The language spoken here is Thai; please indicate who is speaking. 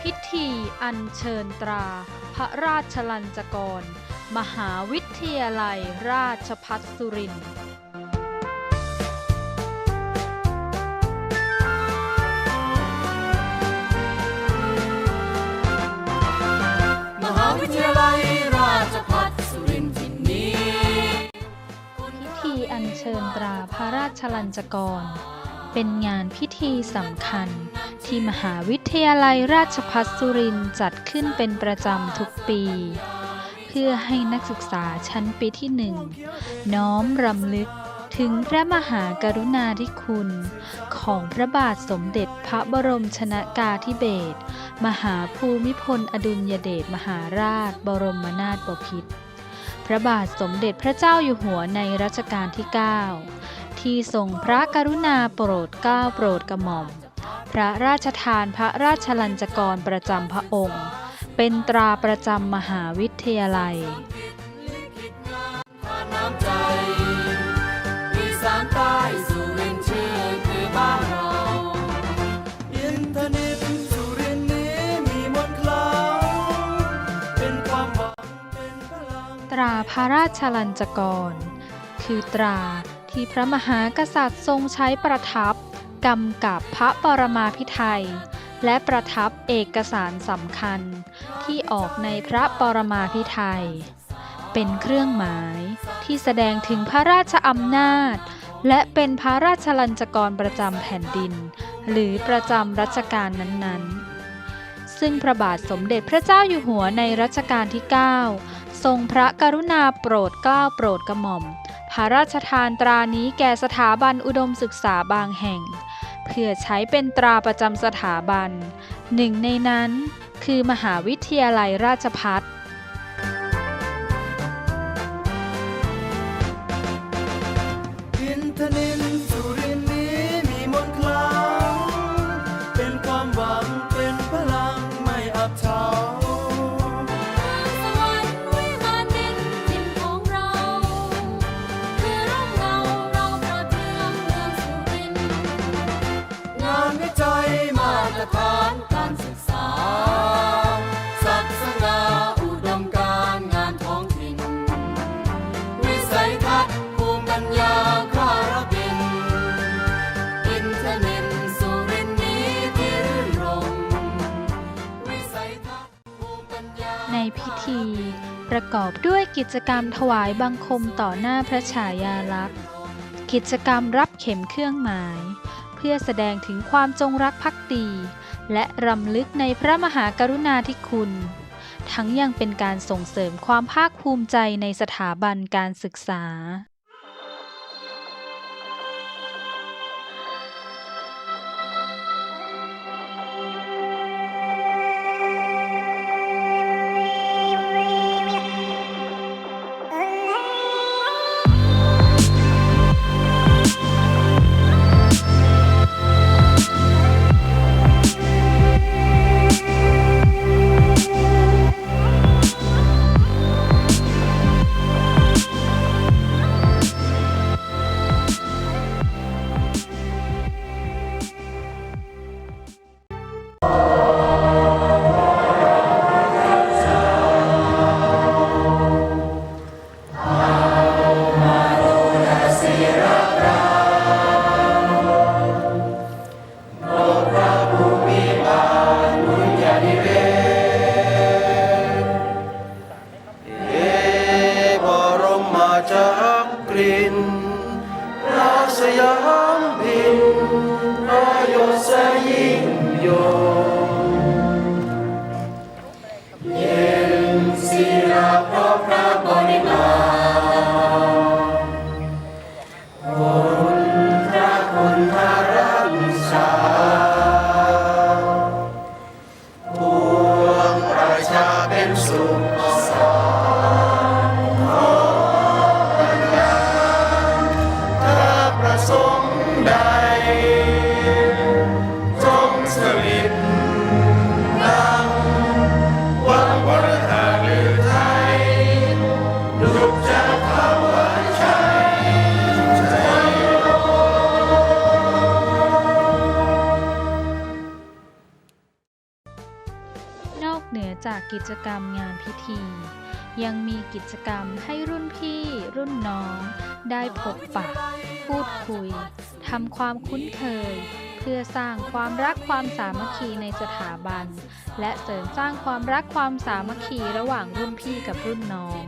Speaker 1: พิธีอัญเชิญตรา พระราชลัญจกร มหาวิทยาลัยราชภัฏสุรินทร์
Speaker 2: มหาวิทยาลัยราชภัฏสุรินทร์ที่นี้
Speaker 1: พิธีอัญเชิญตราพระราชลัญจกร เป็นงานพิธีสำคัญ ที่มหาวิทยาลัยราชภัฏสุรินทร์จัดขึ้นเป็นประจำทุกปี เพื่อให้นักศึกษาชั้นปีที่หนึ่ง น้อมรำลึกถึงพระมหากรุณาธิคุณ ของพระบาทสมเด็จพระบรมชนากาธิเบศรมหาภูมิพลอดุลยเดชมหาราชบรมนาถบพิตรพระบาทสมเด็จพระเจ้าอยู่หัวในรัชกาลที่ 9 ที่ทรงพระกรุณาโปรดเกล้าโปรดกระหม่อม พระราชทานพระราชลัญจกรประจำพระองค์ เป็นตราประจำมหาวิทยาลัย
Speaker 2: ตราพลัง
Speaker 1: ตราพระราชลัญจกร คือตราที่พระมหากษัตริย์ทรงใช้ประทับ กำกับพระปรมาภิไธยและประทับเอกสารสำคัญที่ออกในพระปรมาภิไธยเป็นเครื่องหมายที่แสดงถึงพระราชอำนาจ และเป็นพระราชลัญจกรประจำแผ่นดิน หรือประจำรัชกาลนั้นๆ ซึ่งพระบาทสมเด็จพระเจ้าอยู่หัวในรัชกาลที่ 9 ทรงพระกรุณาโปรดเกล้าโปรดกระหม่อม พระราชทานตรานี้แก่สถาบันอุดมศึกษาบางแห่ง พื่อใช้เป็นตราประจำสถาบัน หนึ่งในนั้นคือมหาวิทยาลัยราชภัฏ
Speaker 2: อิน
Speaker 1: ในพิธี ประกอบด้วยกิจกรรมถวายบังคมต่อหน้าพระฉายาลักษณ์ กิจกรรมรับเข็มเครื่องหมาย เพื่อแสดงถึงความจงรักภักดี และรำลึกในพระมหากรุณาธิคุณ ทั้งยังเป็นการส่งเสริมความภาคภูมิใจในสถาบันการศึกษา
Speaker 3: ศยิ่งยง นอกเหนือจาก
Speaker 1: กิจกรรมงานพิธี ยังมีกิจกรรมให้รุ่นพี่รุ่นน้อง ได้พบปะ พูดคุยทำความคุ้นเคย เพื่อสร้างความรักความสามัคคีในสถาบัน และเสริมสร้างความรักความสามัคคีระหว่างรุ่นพี่กับรุ่นน้อง